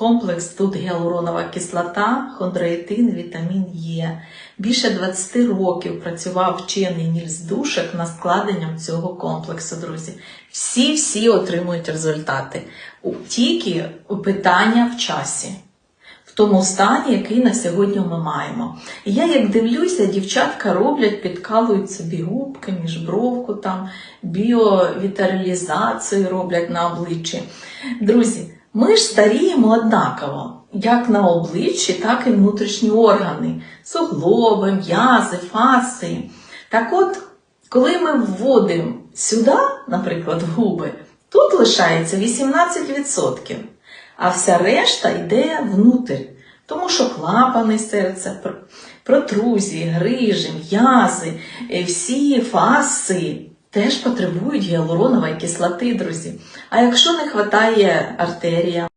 комплекс тут гіалуронова кислота, хондроїтин, вітамін Е. Більше 20 років працював вчений Нільс Душек над складенням цього комплексу, друзі. Всі-всі отримують результати. Тільки питання в часі. В тому стані, який на сьогодні ми маємо. І я як дивлюся, дівчатка роблять, підкалують собі губки, міжбровку, там, біовіталізацію роблять на обличчі. Друзі, ми ж старіємо однаково, як на обличчі, так і внутрішні органи, суглоби, м'язи, фасції. Так от, коли ми вводимо сюди, наприклад, губи, тут лишається 18%, а вся решта йде внутрь. Тому що клапани серця, протрузії, грижі, м'язи, е, всі фаси теж потребують гіалуронової кислоти, друзі. А якщо не вистачає артерія,